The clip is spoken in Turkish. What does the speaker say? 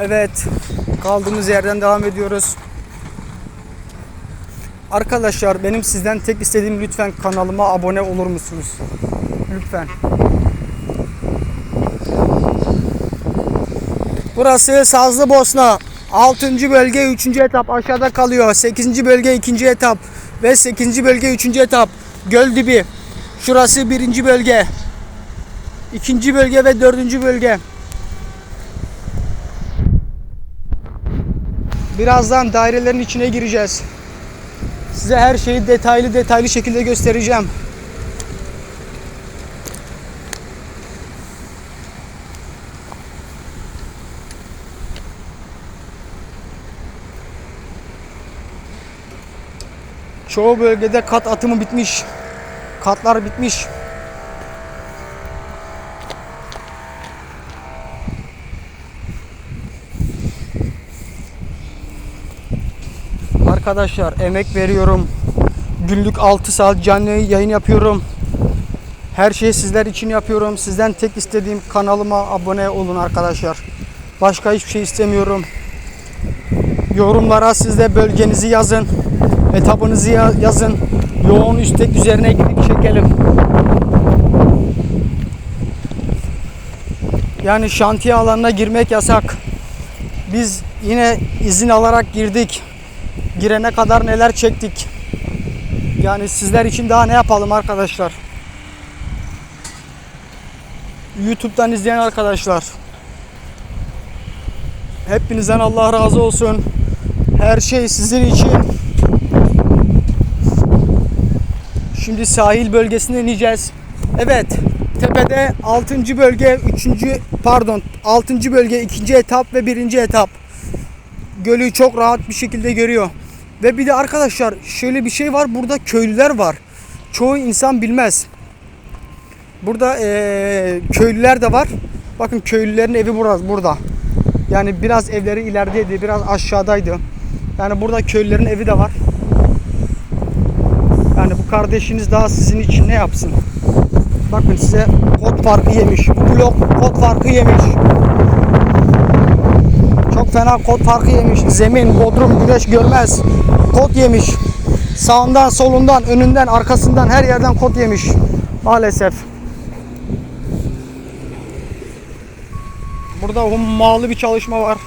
Evet, kaldığımız yerden devam ediyoruz. Arkadaşlar benim sizden tek istediğim lütfen kanalıma abone olur musunuz? Lütfen. Burası Sazlı Bosna. 6. bölge 3. etap aşağıda kalıyor. 8. bölge 2. etap ve 8. bölge 3. etap. Göl dibi. Şurası 1. bölge. 2. bölge ve 4. bölge. Birazdan dairelerin içine gireceğiz. Size her şeyi detaylı detaylı şekilde göstereceğim. Çoğu bölgede kat atımı bitmiş. Katlar bitmiş. Arkadaşlar emek veriyorum. Günlük 6 saat canlı yayın yapıyorum. Her şeyi sizler için yapıyorum. Sizden tek istediğim kanalıma abone olun arkadaşlar. Başka hiçbir şey istemiyorum. Yorumlara siz de bölgenizi yazın. Etabınızı ya- yazın. Yoğun istek üzerine gidip çekelim. Yani şantiye alanına girmek yasak. Biz yine izin alarak girdik. Girene kadar neler çektik. Yani sizler için daha ne yapalım arkadaşlar. YouTube'dan izleyen arkadaşlar. Hepinizden Allah razı olsun. Her şey sizin için. Şimdi sahil bölgesine ineceğiz. Evet. Tepede 6. bölge 3. pardon 6. bölge 2. etap ve 1. etap. Gölü çok rahat bir şekilde görüyor. Ve bir de arkadaşlar şöyle bir şey var. Burada köylüler var. Çoğu insan bilmez. Burada eee, köylüler de var. Bakın köylülerin evi burası burada. Yani biraz evleri ilerideydi, biraz aşağıdaydı. Yani burada köylülerin evi de var. Yani bu kardeşiniz daha sizin için ne yapsın? Bakın size kod farkı yemiş. Blok kod farkı yemiş. Fena kod farkı yemiş. Zemin, bodrum, güneş görmez. Kod yemiş. Sağından, solundan, önünden, arkasından her yerden kod yemiş. Maalesef. Burada hummalı bir çalışma var.